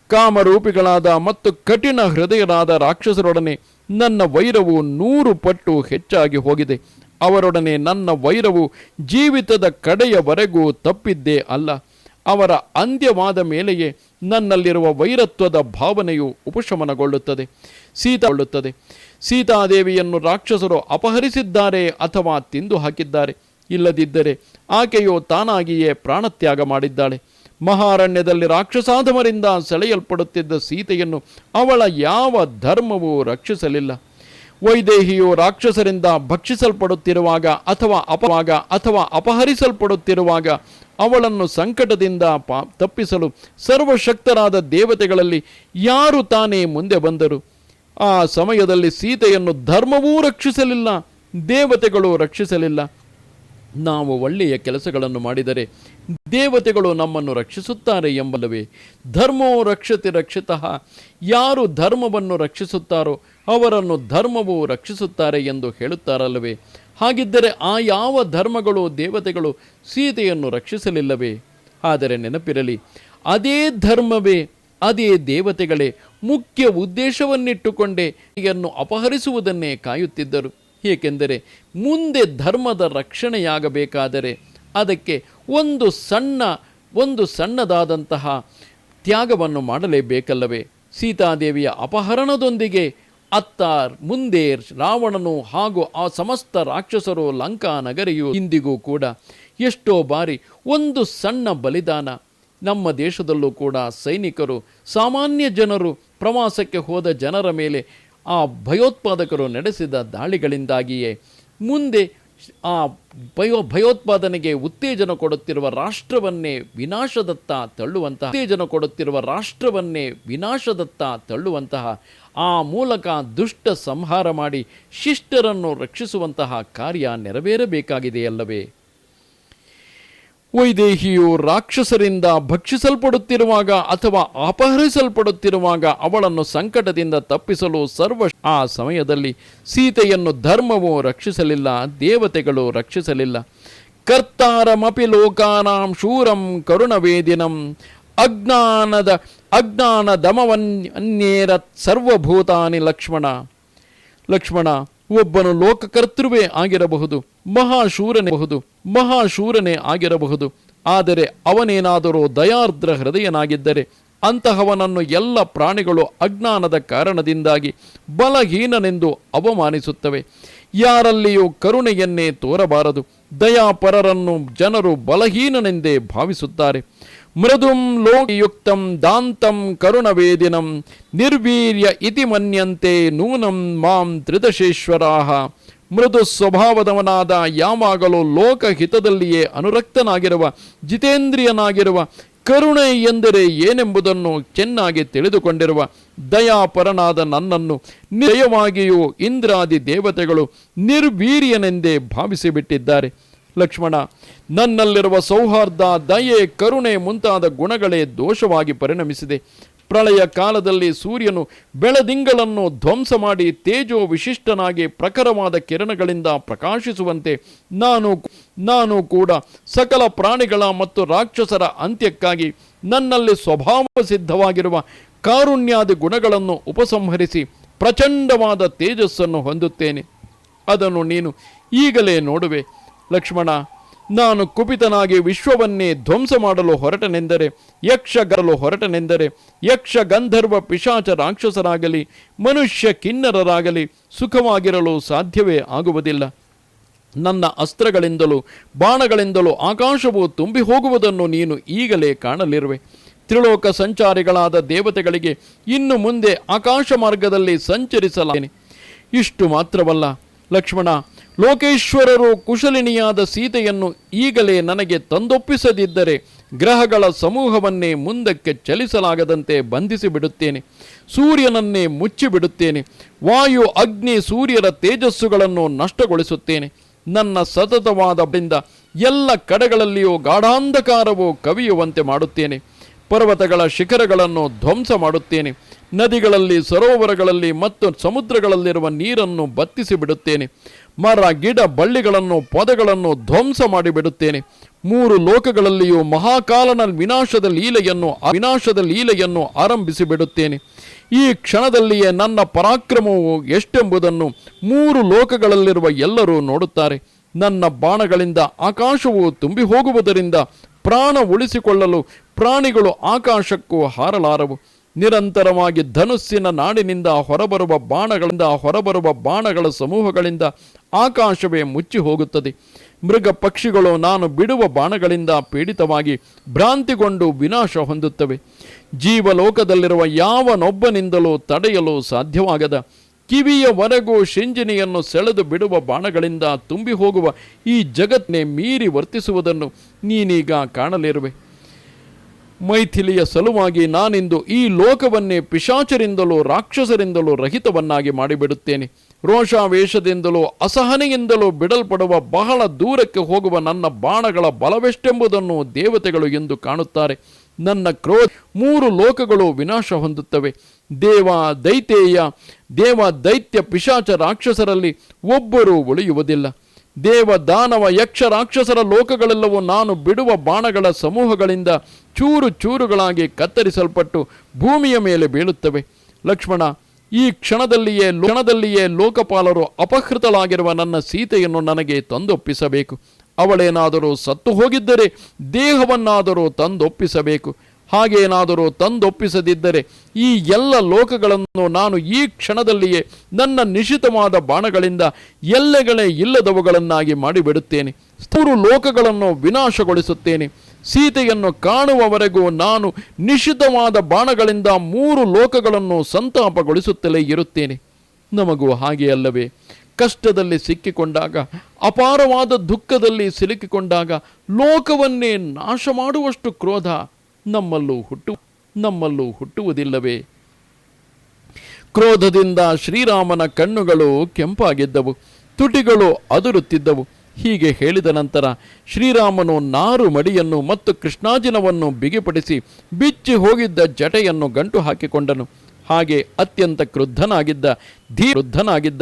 ಕಾಮರೂಪಿಗಳಾದ ಮತ್ತು ಕಠಿಣ ಹೃದಯರಾದ ರಾಕ್ಷಸರೊಡನೆ ನನ್ನ ವೈರವು ನೂರು ಪಟ್ಟು ಹೆಚ್ಚಾಗಿ ಹೋಗಿದೆ. ಅವರೊಡನೆ ನನ್ನ ವೈರವು ಜೀವಿತದ ಕಡೆಯವರೆಗೂ ತಪ್ಪಿದ್ದೇ ಅಲ್ಲ. ಅವರ ಅಂತ್ಯವಾದ ಮೇಲೆಯೇ ನನ್ನಲ್ಲಿರುವ ವೈರತ್ವದ ಭಾವನೆಯು ಉಪಶಮನಗೊಳ್ಳುತ್ತದೆ, ಸೀತಾಗೊಳ್ಳುತ್ತದೆ. ಸೀತಾದೇವಿಯನ್ನು ರಾಕ್ಷಸರು ಅಪಹರಿಸಿದ್ದಾರೆ ಅಥವಾ ತಿಂದು ಹಾಕಿದ್ದಾರೆ ಇಲ್ಲದಿದ್ದರೆ ಆಕೆಯು ತಾನಾಗಿಯೇ ಪ್ರಾಣತ್ಯಾಗ ಮಾಡಿದ್ದಾಳೆ. ಮಹಾರಣ್ಯದಲ್ಲಿ ರಾಕ್ಷಸಾಧಮರಿಂದ ಸೆಳೆಯಲ್ಪಡುತ್ತಿದ್ದ ಸೀತೆಯನ್ನು ಅವಳ ಯಾವ ಧರ್ಮವೂ ರಕ್ಷಿಸಲಿಲ್ಲ. ವೈದೇಹಿಯು ರಾಕ್ಷಸರಿಂದ ಭಕ್ಷಿಸಲ್ಪಡುತ್ತಿರುವಾಗ ಅಥವಾ ಅಪವಾಗ ಅಥವಾ ಅಪಹರಿಸಲ್ಪಡುತ್ತಿರುವಾಗ ಅವಳನ್ನು ಸಂಕಟದಿಂದ ಪಾ, ತಪ್ಪಿಸಲು ಸರ್ವಶಕ್ತರಾದ ದೇವತೆಗಳಲ್ಲಿ ಯಾರು ತಾನೇ ಮುಂದೆ ಬಂದರು? ಆ ಸಮಯದಲ್ಲಿ ಸೀತೆಯನ್ನು ಧರ್ಮವೂ ರಕ್ಷಿಸಲಿಲ್ಲ, ದೇವತೆಗಳು ರಕ್ಷಿಸಲಿಲ್ಲ. ನಾವು ಒಳ್ಳೆಯ ಕೆಲಸಗಳನ್ನು ಮಾಡಿದರೆ ದೇವತೆಗಳು ನಮ್ಮನ್ನು ರಕ್ಷಿಸುತ್ತಾರೆ ಎಂಬಲ್ಲವೇ. ಧರ್ಮೋ ರಕ್ಷತೆ ರಕ್ಷಿತಃ. ಯಾರು ಧರ್ಮವನ್ನು ರಕ್ಷಿಸುತ್ತಾರೋ ಅವರನ್ನು ಧರ್ಮವು ರಕ್ಷಿಸುತ್ತಾರೆ ಎಂದು ಹೇಳುತ್ತಾರಲ್ಲವೇ. ಹಾಗಿದ್ದರೆ ಆ ಯಾವ ಧರ್ಮಗಳು ದೇವತೆಗಳು ಸೀತೆಯನ್ನು ರಕ್ಷಿಸಲಿಲ್ಲವೇ? ಆದರೆ ನೆನಪಿರಲಿ, ಅದೇ ಧರ್ಮವೇ, ಅದೇ ದೇವತೆಗಳೇ ಮುಖ್ಯ ಉದ್ದೇಶವನ್ನಿಟ್ಟುಕೊಂಡೇ ಅಪಹರಿಸುವುದನ್ನೇ ಕಾಯುತ್ತಿದ್ದರು. ಏಕೆಂದರೆ ಮುಂದೆ ಧರ್ಮದ ರಕ್ಷಣೆಯಾಗಬೇಕಾದರೆ ಅದಕ್ಕೆ ಒಂದು ಸಣ್ಣ, ಒಂದು ಸಣ್ಣದಾದಂತಹ ತ್ಯಾಗವನ್ನು ಮಾಡಲೇಬೇಕಲ್ಲವೇ? ಸೀತಾದೇವಿಯ ಅಪಹರಣದೊಂದಿಗೆ ಅತ್ತ ಮುಂದೆ ರಾವಣನು ಹಾಗೂ ಆ ಸಮಸ್ತ ರಾಕ್ಷಸರು ಲಂಕಾ ನಗರಿಯು ಇಂದಿಗೂ ಕೂಡ ಎಷ್ಟೋ ಬಾರಿ ಒಂದು ಸಣ್ಣ ಬಲಿದಾನ. ನಮ್ಮ ದೇಶದಲ್ಲೂ ಕೂಡ ಸೈನಿಕರು, ಸಾಮಾನ್ಯ ಜನರು ಪ್ರವಾಸಕ್ಕೆ ಹೋದ ಜನರ ಮೇಲೆ ಆ ಭಯೋತ್ಪಾದಕರು ನಡೆಸಿದ ದಾಳಿಗಳಿಂದಾಗಿಯೇ ಮುಂದೆ ಆ ಭಯೋ ಭಯೋತ್ಪಾದನೆಗೆ ಉತ್ತೇಜನ ಕೊಡುತ್ತಿರುವ ರಾಷ್ಟ್ರವನ್ನೇ ವಿನಾಶದತ್ತ ತಳ್ಳುವಂತಹ ಉತ್ತೇಜನ ಕೊಡುತ್ತಿರುವ ರಾಷ್ಟ್ರವನ್ನೇ ವಿನಾಶದತ್ತ ತಳ್ಳುವಂತಹ ಆ ಮೂಲಕ ದುಷ್ಟ ಸಂಹಾರ ಮಾಡಿ ಶಿಷ್ಟರನ್ನು ರಕ್ಷಿಸುವಂತಹ ಕಾರ್ಯ ನೆರವೇರಬೇಕಾಗಿದೆಯಲ್ಲವೇ? ವೈದೇಹಿಯು ರಾಕ್ಷಸರಿಂದ ಭಕ್ಷಿಸಲ್ಪಡುತ್ತಿರುವಾಗ ಅಥವಾ ಅಪಹರಿಸಲ್ಪಡುತ್ತಿರುವಾಗ ಅವಳನ್ನು ಸಂಕಟದಿಂದ ತಪ್ಪಿಸಲು ಸರ್ವ ಆ ಸಮಯದಲ್ಲಿ ಸೀತೆಯನ್ನು ಧರ್ಮವು ರಕ್ಷಿಸಲಿಲ್ಲ, ದೇವತೆಗಳು ರಕ್ಷಿಸಲಿಲ್ಲ. ಕರ್ತಾರಮಪಿ ಲೋಕಾನಾಂ ಶೂರಂ ಕರುಣವೇದಿನಂ ಅಜ್ಞಾನದ ಅಜ್ಞಾನ ದಮವನ್ಯೇರ ಸರ್ವಭೂತಾನಿ ಲಕ್ಷ್ಮಣ. ಲಕ್ಷ್ಮಣ, ಒಬ್ಬನು ಲೋಕಕರ್ತೃವೇ ಆಗಿರಬಹುದು. ಮಹಾಶೂರನೇ ಮಹಾಶೂರನೆ ಮಹಾಶೂರನೇ ಆಗಿರಬಹುದು. ಆದರೆ ಅವನೇನಾದರೂ ದಯಾರ್ದ್ರ ಹೃದಯನಾಗಿದ್ದರೆ ಅಂತಹವನನ್ನು ಎಲ್ಲ ಪ್ರಾಣಿಗಳು ಅಜ್ಞಾನದ ಕಾರಣದಿಂದಾಗಿ ಬಲಹೀನನೆಂದು ಅವಮಾನಿಸುತ್ತವೆ. ಯಾರಲ್ಲಿಯೂ ಕರುಣೆಯನ್ನೇ ತೋರಬಾರದು. ದಯಾಪರರನ್ನು ಜನರು ಬಲಹೀನನೆಂದೇ ಭಾವಿಸುತ್ತಾರೆ. ಮೃದುಂ ಲೋಕಯುಕ್ತಂ ದಾಂತಂ ಕರುಣವೇದಿನಂ ನಿರ್ವೀರ್ಯ ಇತಿ ಮನ್ಯಂತೆ ನೂನಂ ಮಾಂ ತ್ರಿದಶೇಶ್ವರಾಹ. ಮೃದು ಸ್ವಭಾವದವನಾದ ಯಾವಾಗಲೂ ಲೋಕಹಿತದಲ್ಲಿಯೇ ಅನುರಕ್ತನಾಗಿರುವ, ಜಿತೇಂದ್ರಿಯನಾಗಿರುವ, ಕರುಣೆ ಎಂದರೆ ಏನೆಂಬುದನ್ನು ಚೆನ್ನಾಗಿ ತಿಳಿದುಕೊಂಡಿರುವ ದಯಾಪರನಾದ ನನ್ನನ್ನು ನಿಜವಾಗಿಯೂ ಇಂದ್ರಾದಿ ದೇವತೆಗಳು ನಿರ್ವೀರ್ಯನೆಂದೇ ಭಾವಿಸಿಬಿಟ್ಟಿದ್ದಾರೆ. ಲಕ್ಷ್ಮಣ, ನನ್ನಲ್ಲಿರುವ ಸೌಹಾರ್ದ, ದಯೆ, ಕರುಣೆ ಮುಂತಾದ ಗುಣಗಳೇ ದೋಷವಾಗಿ ಪರಿಣಮಿಸಿದೆ. ಪ್ರಳಯ ಕಾಲದಲ್ಲಿ ಸೂರ್ಯನು ಬೆಳದಿಂಗಳನ್ನು ಧ್ವಂಸ ಮಾಡಿ ತೇಜೋ ವಿಶಿಷ್ಟನಾಗಿ ಪ್ರಖರವಾದ ಕಿರಣಗಳಿಂದ ಪ್ರಕಾಶಿಸುವಂತೆ ನಾನು ನಾನು ಕೂಡ ಸಕಲ ಪ್ರಾಣಿಗಳ ಮತ್ತು ರಾಕ್ಷಸರ ಅಂತ್ಯಕ್ಕಾಗಿ ನನ್ನಲ್ಲಿ ಸ್ವಭಾವ ಸಿದ್ಧವಾಗಿರುವ ಕಾರುಣ್ಯಾದಿ ಗುಣಗಳನ್ನು ಉಪಸಂಹರಿಸಿ ಪ್ರಚಂಡವಾದ ತೇಜಸ್ಸನ್ನು ಹೊಂದುತ್ತೇನೆ. ಅದನ್ನು ನೀನು ಈಗಲೇ ನೋಡುವೆ. ಲಕ್ಷ್ಮಣ ನಾನು ಕುಪಿತನಾಗಿ ವಿಶ್ವವನ್ನೇ ಧ್ವಂಸ ಮಾಡಲು ಹೊರಟನೆಂದರೆ, ಯಕ್ಷಗರಲು ಹೊರಟನೆಂದರೆ ಯಕ್ಷ ಗಂಧರ್ವ ಪಿಶಾಚ ರಾಕ್ಷಸರಾಗಲಿ, ಮನುಷ್ಯ ಕಿನ್ನರರಾಗಲಿ ಸುಖವಾಗಿರಲು ಸಾಧ್ಯವೇ ಆಗುವುದಿಲ್ಲ. ನನ್ನ ಅಸ್ತ್ರಗಳಿಂದಲೂ ಬಾಣಗಳಿಂದಲೂ ಆಕಾಶವು ತುಂಬಿ ಹೋಗುವುದನ್ನು ನೀನು ಈಗಲೇ ಕಾಣಲಿರುವೆ. ತ್ರಿಲೋಕ ಸಂಚಾರಿಗಳಾದ ದೇವತೆಗಳಿಗೆ ಇನ್ನು ಮುಂದೆ ಆಕಾಶ ಮಾರ್ಗದಲ್ಲಿ ಸಂಚರಿಸಲಾನೆ ಇಷ್ಟು ಮಾತ್ರವಲ್ಲ, ಲಕ್ಷ್ಮಣ ಲೋಕೇಶ್ವರರು ಕುಶಲಿನಿಯಾದ ಸೀತೆಯನ್ನು ಈಗಲೇ ನನಗೆ ತಂದೊಪ್ಪಿಸದಿದ್ದರೆ ಗ್ರಹಗಳ ಸಮೂಹವನ್ನೇ ಮುಂದಕ್ಕೆ ಚಲಿಸಲಾಗದಂತೆ ಬಂಧಿಸಿ ಬಿಡುತ್ತೇನೆ ಸೂರ್ಯನನ್ನೇ ಮುಚ್ಚಿಬಿಡುತ್ತೇನೆ. ವಾಯು, ಅಗ್ನಿ, ಸೂರ್ಯರ ತೇಜಸ್ಸುಗಳನ್ನು ನಷ್ಟಗೊಳಿಸುತ್ತೇನೆ. ನನ್ನ ಸತತವಾದ ಬಳಿಂದ ಎಲ್ಲ ಕಡೆಗಳಲ್ಲಿಯೂ ಗಾಢಾಂಧಕಾರವು ಕವಿಯುವಂತೆ ಮಾಡುತ್ತೇನೆ. ಪರ್ವತಗಳ ಶಿಖರಗಳನ್ನು ಧ್ವಂಸ ಮಾಡುತ್ತೇನೆ. ನದಿಗಳಲ್ಲಿ, ಸರೋವರಗಳಲ್ಲಿ ಮತ್ತು ಸಮುದ್ರಗಳಲ್ಲಿರುವ ನೀರನ್ನು ಬತ್ತಿಸಿ ಬಿಡುತ್ತೇನೆ ಮರ, ಗಿಡ, ಬಳ್ಳಿಗಳನ್ನು, ಪದಗಳನ್ನು ಧ್ವಂಸ ಮಾಡಿಬಿಡುತ್ತೇನೆ ಮೂರು ಲೋಕಗಳಲ್ಲಿಯೂ ಮಹಾಕಾಲನ ವಿನಾಶದ ಲೀಲೆಯನ್ನು ವಿನಾಶದ ಲೀಲೆಯನ್ನು ಆರಂಭಿಸಿ ಬಿಡುತ್ತೇನೆ. ಈ ಕ್ಷಣದಲ್ಲಿಯೇ ನನ್ನ ಪರಾಕ್ರಮವು ಎಷ್ಟೆಂಬುದನ್ನು ಮೂರು ಲೋಕಗಳಲ್ಲಿರುವ ಎಲ್ಲರೂ ನೋಡುತ್ತಾರೆ. ನನ್ನ ಬಾಣಗಳಿಂದ ಆಕಾಶವು ತುಂಬಿ ಹೋಗುವುದರಿಂದ ಪ್ರಾಣ ಉಳಿಸಿಕೊಳ್ಳಲು ಪ್ರಾಣಿಗಳು ಆಕಾಶಕ್ಕೂ ಹಾರಲಾರವು. ನಿರಂತರವಾಗಿ ಧನುಸ್ಸಿನ ನಾಡಿನಿಂದ ಹೊರಬರುವ ಬಾಣಗಳಿಂದ ಹೊರಬರುವ ಬಾಣಗಳ ಸಮೂಹಗಳಿಂದ ಆಕಾಶವೇ ಮುಚ್ಚಿ ಹೋಗುತ್ತದೆ. ಮೃಗ ಪಕ್ಷಿಗಳು ನಾನು ಬಿಡುವ ಬಾಣಗಳಿಂದ ಪೀಡಿತವಾಗಿ ಭ್ರಾಂತಿಗೊಂಡು ವಿನಾಶ ಹೊಂದುತ್ತವೆ. ಜೀವಲೋಕದಲ್ಲಿರುವ ಯಾವನೊಬ್ಬನಿಂದಲೂ ತಡೆಯಲು ಸಾಧ್ಯವಾಗದ ಕಿವಿಯವರೆಗೂ ಶಿಂಜಿನಿಯನ್ನು ಸೆಳೆದು ಬಿಡುವ ಬಾಣಗಳಿಂದ ತುಂಬಿ ಹೋಗುವ ಈ ಜಗತ್ತನ್ನೇ ಮೀರಿ ವರ್ತಿಸುವುದನ್ನು ನೀನೀಗ ಕಾಣಲಿರುವೆ. ಮೈಥಿಲಿಯ ಸಲುವಾಗಿ ನಾನಿಂದು ಈ ಲೋಕವನ್ನೇ ಪಿಶಾಚರಿಂದಲೂ ರಾಕ್ಷಸರಿಂದಲೂ ರಹಿತವನ್ನಾಗಿ ಮಾಡಿಬಿಡುತ್ತೇನೆ. ರೋಷಾವೇಶದಿಂದಲೂ ಅಸಹನೆಯಿಂದಲೂ ಬಿಡಲ್ಪಡುವ ಬಹಳ ದೂರಕ್ಕೆ ಹೋಗುವ ನನ್ನ ಬಾಣಗಳ ಬಲವೆಷ್ಟೆಂಬುದನ್ನು ದೇವತೆಗಳು ಎಂದು ಕಾಣುತ್ತಾರೆ. ನನ್ನ ಕ್ರೋಧ ಮೂರು ಲೋಕಗಳು ವಿನಾಶ ಹೊಂದುತ್ತವೆ. ದೇವ ದೈತೇಯ ದೇವ ದೈತ್ಯ ಪಿಶಾಚ ರಾಕ್ಷಸರಲ್ಲಿ ಒಬ್ಬರೂ ಉಳಿಯುವುದಿಲ್ಲ. ದೇವ ದಾನವ ಯಕ್ಷ ರಾಕ್ಷಸರ ಲೋಕಗಳೆಲ್ಲವೂ ನಾನು ಬಿಡುವ ಬಾಣಗಳ ಸಮೂಹಗಳಿಂದ ಚೂರು ಚೂರುಗಳಾಗಿ ಕತ್ತರಿಸಲ್ಪಟ್ಟು ಭೂಮಿಯ ಮೇಲೆ ಬೀಳುತ್ತವೆ. ಲಕ್ಷ್ಮಣ ಈ ಕ್ಷಣದಲ್ಲಿಯೇ ಕ್ಷಣದಲ್ಲಿಯೇ ಲೋಕಪಾಲರು ಅಪಹೃತಳಾಗಿರುವ ನನ್ನ ಸೀತೆಯನ್ನು ನನಗೆ ತಂದೊಪ್ಪಿಸಬೇಕು. ಅವಳೇನಾದರೂ ಸತ್ತು ಹೋಗಿದ್ದರೆ ದೇಹವನ್ನಾದರೂ ತಂದೊಪ್ಪಿಸಬೇಕು. ಹಾಗೇನಾದರೂ ತಂದೊಪ್ಪಿಸದಿದ್ದರೆ ಈ ಎಲ್ಲ ಲೋಕಗಳನ್ನು ನಾನು ಈ ಕ್ಷಣದಲ್ಲಿಯೇ ನನ್ನ ನಿಶಿತವಾದ ಬಾಣಗಳಿಂದ ಎಲ್ಲೆಗಳೇ ಇಲ್ಲದವುಗಳನ್ನಾಗಿ ಮಾಡಿಬಿಡುತ್ತೇನೆ. ಸ್ಥೂರು ಲೋಕಗಳನ್ನು ವಿನಾಶಗೊಳಿಸುತ್ತೇನೆ. ಸೀತೆಯನ್ನು ಕಾಣುವವರೆಗೂ ನಾನು ನಿಷಿದ್ಧವಾದ ಬಾಣಗಳಿಂದ ಮೂರು ಲೋಕಗಳನ್ನು ಸಂತಾಪಗೊಳಿಸುತ್ತಲೇ ಇರುತ್ತೇನೆ. ನಮಗೂ ಹಾಗೆ ಅಲ್ಲವೇ, ಕಷ್ಟದಲ್ಲಿ ಸಿಕ್ಕಿಕೊಂಡಾಗ, ಅಪಾರವಾದ ದುಃಖದಲ್ಲಿ ಸಿಲುಕಿಕೊಂಡಾಗ ಲೋಕವನ್ನೇ ನಾಶ ಮಾಡುವಷ್ಟು ಕ್ರೋಧ ನಮ್ಮಲ್ಲೂ ಹುಟ್ಟು, ನಮ್ಮಲ್ಲೂ ಹುಟ್ಟುವುದಿಲ್ಲವೇ. ಕ್ರೋಧದಿಂದ ಶ್ರೀರಾಮನ ಕಣ್ಣುಗಳು ಕೆಂಪಾಗಿದ್ದವು, ತುಟಿಗಳು ಅದುರುತ್ತಿದ್ದವು ಹೀಗೆ ಹೇಳಿದ ನಂತರ ಶ್ರೀರಾಮನು ನಾರು ಮಡಿಯನ್ನು ಮತ್ತು ಕೃಷ್ಣಾಜಿನವನ್ನು ಬಿಗಿಪಡಿಸಿ ಬಿಚ್ಚಿ ಹೋಗಿದ್ದ ಜಟೆಯನ್ನು ಗಂಟು ಹಾಕಿಕೊಂಡನು. ಹಾಗೆ ಅತ್ಯಂತ ಕ್ರುದ್ಧನಾಗಿದ್ದ ಧೀ ವೃದ್ಧನಾಗಿದ್ದ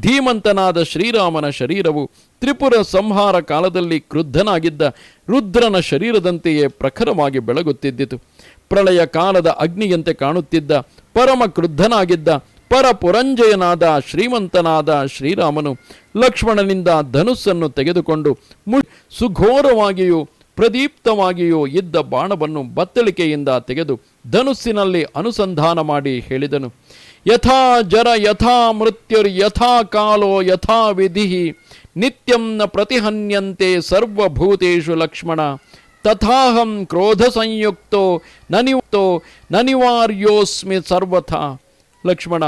ಧೀಮಂತನಾದ ಶ್ರೀರಾಮನ ಶರೀರವು ತ್ರಿಪುರ ಸಂಹಾರ ಕಾಲದಲ್ಲಿ ಕ್ರುದ್ಧನಾಗಿದ್ದ ರುದ್ರನ ಶರೀರದಂತೆಯೇ ಪ್ರಖರವಾಗಿ ಬೆಳಗುತ್ತಿದ್ದಿತು. ಪ್ರಳಯ ಕಾಲದ ಅಗ್ನಿಯಂತೆ ಕಾಣುತ್ತಿದ್ದ ಪರಮ ಕ್ರುದ್ಧನಾಗಿದ್ದ ಪರಪುರಂಜಯನಾದ ಶ್ರೀಮಂತನಾದ ಶ್ರೀರಾಮನು ಲಕ್ಷ್ಮಣನಿಂದ ಧನುಸ್ಸನ್ನು ತೆಗೆದುಕೊಂಡು ಮು ಸುಘೋರವಾಗಿಯೂ ಪ್ರದೀಪ್ತವಾಗಿಯೂ ಇದ್ದ ಬಾಣವನ್ನು ಬತ್ತಳಿಕೆಯಿಂದ ತೆಗೆದು ಧನುಸ್ಸಿನಲ್ಲಿ ಅನುಸಂಧಾನ ಮಾಡಿ ಹೇಳಿದನು, ಯಥಾ ಜರ, ಯಥಾ ಮೃತ್ಯುರ್, ಯಥಾ ಕಾಲೋ, ಯಥಾ ವಿಧಿ ನಿತ್ಯಂ ನ ಪ್ರತಿಹನ್ಯಂತೆ ಸರ್ವಭೂತೇಷು ಲಕ್ಷ್ಮಣ, ತಥಾಹಂ ಕ್ರೋಧ ಸಂಯುಕ್ತೋ ನನಿಯುಕ್ತೋ ನನಿವಾರ್ಯೋಸ್ಮಿ ಸರ್ವಥಾ ಲಕ್ಷ್ಮಣ,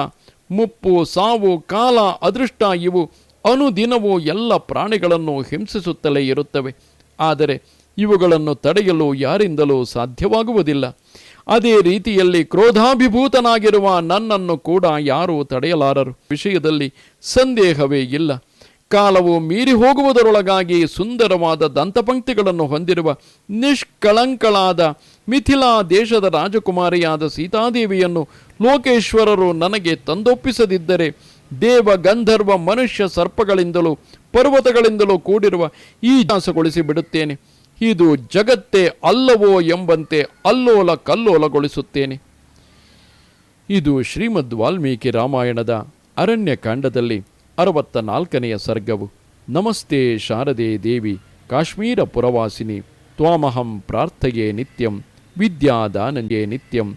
ಮುಪ್ಪು, ಸಾವು, ಕಾಲ, ಅದೃಷ್ಟ ಇವು ಅನುದಿನವೂ ಎಲ್ಲ ಪ್ರಾಣಿಗಳನ್ನು ಹಿಂಸಿಸುತ್ತಲೇ ಇರುತ್ತವೆ. ಆದರೆ ಇವುಗಳನ್ನು ತಡೆಯಲು ಯಾರಿಂದಲೂ ಸಾಧ್ಯವಾಗುವುದಿಲ್ಲ. ಅದೇ ರೀತಿಯಲ್ಲಿ ಕ್ರೋಧಾಭಿಭೂತನಾಗಿರುವ ನನ್ನನ್ನು ಕೂಡ ಯಾರೂ ತಡೆಯಲಾರರು. ವಿಷಯದಲ್ಲಿ ಸಂದೇಹವೇ ಇಲ್ಲ. ಕಾಲವು ಮೀರಿ ಹೋಗುವುದರೊಳಗಾಗಿ ಸುಂದರವಾದ ದಂತಪಂಕ್ತಿಗಳನ್ನು ಹೊಂದಿರುವ ನಿಷ್ಕಳಂಕಳಾದ ಮಿಥಿಲಾ ದೇಶದ ರಾಜಕುಮಾರಿಯಾದ ಸೀತಾದೇವಿಯನ್ನು ಲೋಕೇಶ್ವರರು ನನಗೆ ತಂದೊಪ್ಪಿಸದಿದ್ದರೆ ದೇವ ಗಂಧರ್ವ ಮನುಷ್ಯ ಸರ್ಪಗಳಿಂದಲೂ ಪರ್ವತಗಳಿಂದಲೂ ಕೂಡಿರುವ ಈ ಜಾಸಗೊಳಿಸಿ ಬಿಡುತ್ತೇನೆ. ಇದು ಜಗತ್ತೇ ಅಲ್ಲವೋ ಎಂಬಂತೆ ಅಲ್ಲೋಲ ಕಲ್ಲೋಲಗೊಳಿಸುತ್ತೇನೆ. ಇದು ಶ್ರೀಮದ್ ವಾಲ್ಮೀಕಿ ರಾಮಾಯಣದ ಅರಣ್ಯಕಾಂಡದಲ್ಲಿ ಅರವತ್ತ ನಾಲ್ಕನೆಯ ಸರ್ಗವು. ನಮಸ್ತೆ ಶಾರದೆ ದೇವಿ, ಕಾಶ್ಮೀರ ಪುರವಾಸಿನಿ, ತ್ವಾಮಹಂ ಪ್ರಾರ್ಥೆಯೇ ನಿತ್ಯಂ ವಿದ್ಯಾದಾನಂದೇ ನಿತ್ಯಂ.